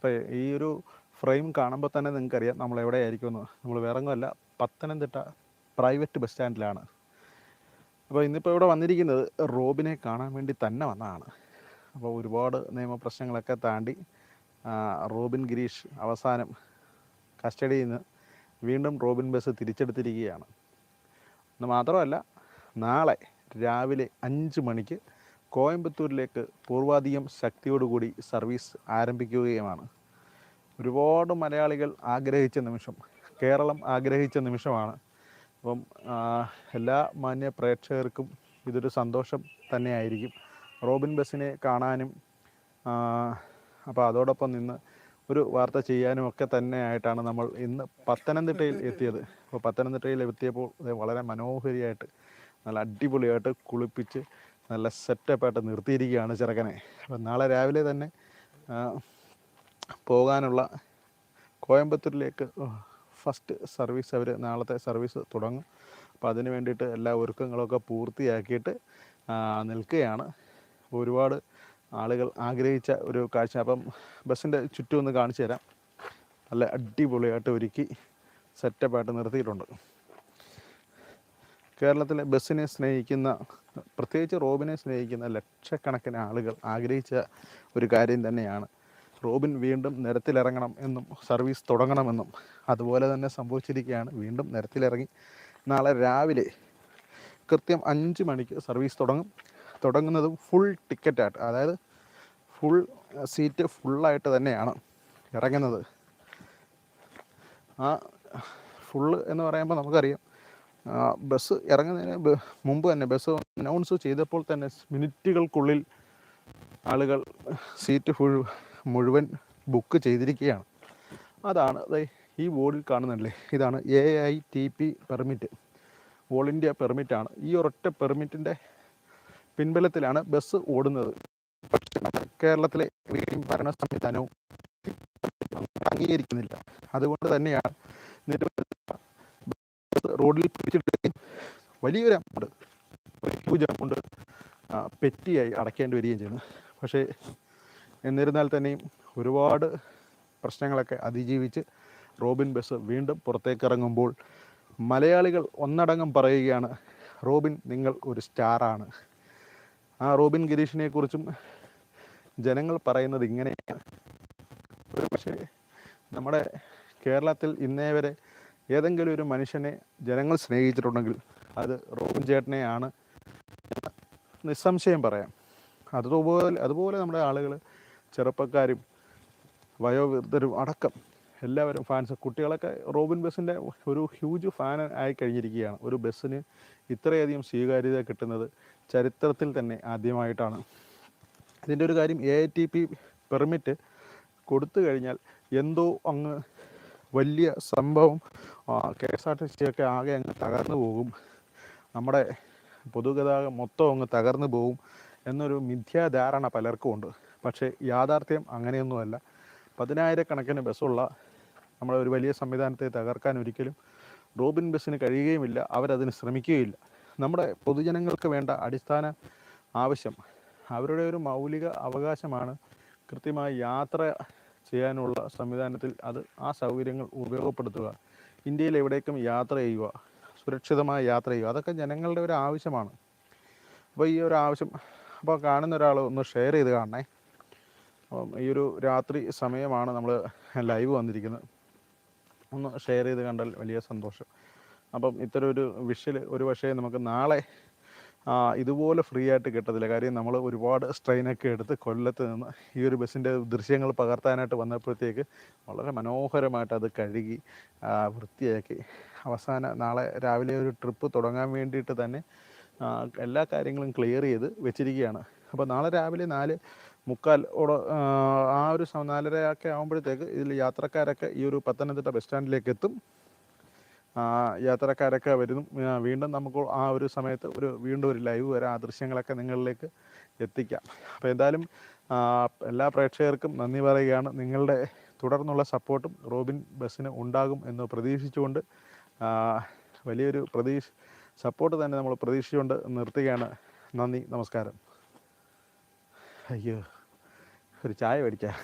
അപ്പോൾ ഈ ഒരു ഫ്രെയിം കാണുമ്പോൾ തന്നെ നിങ്ങൾക്കറിയാം നമ്മൾ എവിടെയായിരിക്കുമെന്ന്. നമ്മൾ വേറെങ്ങുമല്ല പത്തനംതിട്ട പ്രൈവറ്റ് ബസ് സ്റ്റാൻഡിലാണ് അപ്പോൾ ഇന്നിപ്പോൾ ഇവിടെ വന്നിരിക്കുന്നത് റോബിനെ കാണാൻ വേണ്ടി തന്നെ വന്നതാണ്. അപ്പോൾ ഒരുപാട് നിയമപ്രശ്നങ്ങളൊക്കെ താണ്ടി റോബിൻ ഗിരീഷ് അവസാനം കസ്റ്റഡിയിൽ നിന്ന് വീണ്ടും റോബിൻ ബസ് തിരിച്ചെടുത്തിരിക്കുകയാണ്. മാത്രമല്ല നാളെ രാവിലെ അഞ്ച് മണിക്ക് കോയമ്പത്തൂരിലേക്ക് പൂർവാധികം ശക്തിയോടുകൂടി സർവീസ് ആരംഭിക്കുകയുമാണ്. ഒരുപാട് മലയാളികൾ ആഗ്രഹിച്ച നിമിഷം കേരളം ആഗ്രഹിച്ച നിമിഷമാണ്. അപ്പം എല്ലാ മാന്യ പ്രേക്ഷകർക്കും ഇതൊരു സന്തോഷം തന്നെയായിരിക്കും. റോബിൻ ബസ്സിനെ കാണാനും അപ്പോൾ അതോടൊപ്പം നിന്ന് ഒരു വാർത്ത ചെയ്യാനും ഒക്കെ തന്നെയായിട്ടാണ് നമ്മൾ ഇന്ന് പത്തനംതിട്ടയിൽ എത്തിയത്. അപ്പോൾ പത്തനംതിട്ടയിൽ എത്തിയപ്പോൾ വളരെ മനോഹരിയായിട്ട് നല്ല അടിപൊളിയായിട്ട് കുളിപ്പിച്ച് നല്ല സെറ്റപ്പായിട്ട് നിർത്തിയിരിക്കുകയാണ് ചെറുക്കനെ. അപ്പം നാളെ രാവിലെ തന്നെ പോകാനുള്ള കോയമ്പത്തൂരിലേക്ക് ഫസ്റ്റ് സർവീസ് അവർ നാളത്തെ സർവീസ് തുടങ്ങും. അപ്പോൾ അതിന് വേണ്ടിയിട്ട് എല്ലാ ഒരുക്കങ്ങളൊക്കെ പൂർത്തിയാക്കിയിട്ട് നിൽക്കുകയാണ്. ഒരുപാട് ആളുകൾ ആഗ്രഹിച്ച ഒരു കാഴ്ച. അപ്പം ബസ്സിന്റെ ചുറ്റും ഒന്ന് കാണിച്ചു തരാം. നല്ല അടിപൊളിയായിട്ട് ഒരുക്കി സെറ്റപ്പായിട്ട് നിർത്തിയിട്ടുണ്ട്. കേരളത്തിലെ ബസ്സിനെ സ്നേഹിക്കുന്ന പ്രത്യേകിച്ച് റോബിനെ സ്നേഹിക്കുന്ന ലക്ഷക്കണക്കിന് ആളുകൾ ആഗ്രഹിച്ച ഒരു കാര്യം തന്നെയാണ്. റോബിൻ വീണ്ടും നിരത്തിലിറങ്ങണം എന്നും സർവീസ് തുടങ്ങണമെന്നും അതുപോലെ തന്നെ സംഭവിച്ചിരിക്കുകയാണ്. വീണ്ടും നിരത്തിലിറങ്ങി. നാളെ രാവിലെ കൃത്യം അഞ്ച് മണിക്ക് സർവീസ് തുടങ്ങും. തുടങ്ങുന്നതും ഫുൾ ടിക്കറ്റായിട്ട് അതായത് ഫുൾ സീറ്റ് ഫുള്ളായിട്ട് തന്നെയാണ് ഇറങ്ങുന്നത്. ആ ഫുള്ള് എന്ന് പറയുമ്പോൾ നമുക്കറിയാം ബസ് ഇറങ്ങുന്നതിന് മുമ്പ് തന്നെ ബസ് അനൗൺസ് ചെയ്തപ്പോൾ തന്നെ മിനിറ്റുകൾക്കുള്ളിൽ ആളുകൾ സീറ്റ് ഫുൾ മുഴുവൻ ബുക്ക് ചെയ്തിരിക്കുകയാണ്. അതാണ് ഈ ബോർഡിൽ കാണുന്നില്ലേ ഇതാണ് A I T P permit all India പെർമിറ്റാണ് ഈ ഒരൊറ്റ പെർമിറ്റിന്റെ പിൻബലത്തിലാണ് ബസ് ഓടുന്നത്. കേരളത്തിലെ ഭരണ സംവിധാനവും അംഗീകരിക്കുന്നില്ല. അതുകൊണ്ട് തന്നെയാണ് നിരവധി റോഡിൽ പിടിച്ചിട്ടുണ്ടെങ്കിൽ വലിയൊരു അമൗണ്ട് ഹ്യൂജ് എമൗണ്ട് പെറ്റിയായി അടയ്ക്കേണ്ടി വരികയും ചെയ്യുന്നു. പക്ഷേ എന്നിരുന്നാൽ തന്നെയും ഒരുപാട് പ്രശ്നങ്ങളൊക്കെ അതിജീവിച്ച് റോബിൻ ബസ് വീണ്ടും പുറത്തേക്ക് ഇറങ്ങുമ്പോൾ മലയാളികൾ ഒന്നടങ്കം പറയുകയാണ് റോബിൻ നിങ്ങൾ ഒരു സ്റ്റാറാണ് ആ റോബിൻ ഗിരീഷിനെ കുറിച്ചും ജനങ്ങൾ പറയുന്നത് ഇങ്ങനെയാണ്. ഒരു പക്ഷേ നമ്മുടെ കേരളത്തിൽ ഇന്നേ വരെ ഏതെങ്കിലും ഒരു മനുഷ്യനെ ജനങ്ങൾ സ്നേഹിച്ചിട്ടുണ്ടെങ്കിൽ അത് റോബിൻ ചേട്ടനെയാണ് നിസ്സംശയം പറയാം. അതുപോലെ അതുപോലെ നമ്മുടെ ആളുകൾ ചെറുപ്പക്കാരും വയോവൃദ്ധരും അടക്കം എല്ലാവരും ഫാൻസ് കുട്ടികളൊക്കെ റോബിൻ ബസ്സിന്റെ ഒരു ഹ്യൂജ് ഫാൻ ആയി കഴിഞ്ഞിരിക്കുകയാണ്. ഒരു ബസ്സിന് ഇത്രയധികം സ്വീകാര്യത കിട്ടുന്നത് ചരിത്രത്തിൽ തന്നെ ആദ്യമായിട്ടാണ്. ഇതിന്റെ ഒരു കാര്യം എ ടി പി പെർമിറ്റ് കൊടുത്തു കഴിഞ്ഞാൽ എന്തോ അങ്ങ് വലിയ സംഭവം K S R T C ഒക്കെ ആകെ അങ്ങ് തകർന്നു പോകും. നമ്മുടെ പൊതുഗതാഗതം മൊത്തം അങ്ങ് തകർന്നു പോകും എന്നൊരു മിഥ്യാധാരണ പലർക്കും ഉണ്ട്. പക്ഷേ യാഥാർത്ഥ്യം അങ്ങനെയൊന്നുമല്ല. പതിനായിരക്കണക്കിന് ബസ്സുള്ള നമ്മുടെ ഒരു വലിയ സംവിധാനത്തെ തകർക്കാൻ ഒരിക്കലും റോബിൻ ബസ്സിന് കഴിയുകയുമില്ല. അവരതിന് ശ്രമിക്കുകയില്ല. നമ്മുടെ പൊതുജനങ്ങൾക്ക് വേണ്ട അടിസ്ഥാന ആവശ്യം അവരുടെ ഒരു മൗലിക അവകാശമാണ് കൃത്യമായി യാത്ര ചെയ്യാനുള്ള സംവിധാനത്തിൽ അത് ആ സൗകര്യങ്ങൾ ഉപയോഗപ്പെടുത്തുക. ഇന്ത്യയിൽ എവിടേക്കും യാത്ര ചെയ്യുക സുരക്ഷിതമായി യാത്ര ചെയ്യുക അതൊക്കെ ജനങ്ങളുടെ ഒരു ആവശ്യമാണ്. അപ്പോൾ ഈ ഒരു ആവശ്യം അപ്പോൾ കാണുന്ന ഒരാൾ ഒന്ന് ഷെയർ ചെയ്ത് കാണണേ. അപ്പം ഈ ഒരു രാത്രി സമയമാണ് നമ്മൾ ലൈവ് വന്നിരിക്കുന്നത്. ഒന്ന് ഷെയർ ചെയ്ത് കണ്ടാൽ വലിയ സന്തോഷം. അപ്പം ഇത്തരം ഒരു വിഷയിൽ ഒരു പക്ഷേ നമുക്ക് നാളെ ഇതുപോലെ ഫ്രീ ആയിട്ട് കിട്ടത്തില്ല. കാര്യം നമ്മൾ ഒരുപാട് സ്ട്രെയിനൊക്കെ എടുത്ത് കൊല്ലത്ത് നിന്ന് ഈ ഒരു ബസ്സിന്റെ ദൃശ്യങ്ങൾ പകർത്താനായിട്ട് വന്നപ്പോഴത്തേക്ക് വളരെ മനോഹരമായിട്ട് അത് കഴുകി വൃത്തിയാക്കി. അവസാന നാളെ രാവിലെ ഒരു ട്രിപ്പ് തുടങ്ങാൻ വേണ്ടിയിട്ട് തന്നെ എല്ലാ കാര്യങ്ങളും ക്ലിയർ ചെയ്ത് വെച്ചിരിക്കുകയാണ്. അപ്പോൾ നാളെ രാവിലെ നാല് മുക്കാൽ ഓട ആ ഒരു നാലരയൊക്കെ ആകുമ്പോഴത്തേക്ക് ഇതിൽ യാത്രക്കാരൊക്കെ ഈ ഒരു പത്തനംതിട്ട ബസ് സ്റ്റാൻഡിലേക്ക് എത്തും. യാത്രക്കാരൊക്കെ വരുന്നു. വീണ്ടും നമുക്ക് ആ ഒരു സമയത്ത് ഒരു വീണ്ടും ഒരു ലൈവ് വരാം ആ ദൃശ്യങ്ങളൊക്കെ നിങ്ങളിലേക്ക് എത്തിക്കാം. അപ്പോൾ എന്തായാലും എല്ലാ പ്രേക്ഷകർക്കും നന്ദി പറയുകയാണ്. നിങ്ങളുടെ തുടർന്നുള്ള സപ്പോർട്ടും റോബിൻ ബസ്സിന് ഉണ്ടാകും എന്ന് പ്രതീക്ഷിച്ചുകൊണ്ട് വലിയൊരു പ്രതീക്ഷ സപ്പോർട്ട് തന്നെ നമ്മൾ പ്രതീക്ഷിച്ചുകൊണ്ട് നിർത്തുകയാണ്. നന്ദി നമസ്കാരം. അയ്യോ ഒരു ചായ മേടിക്കാം.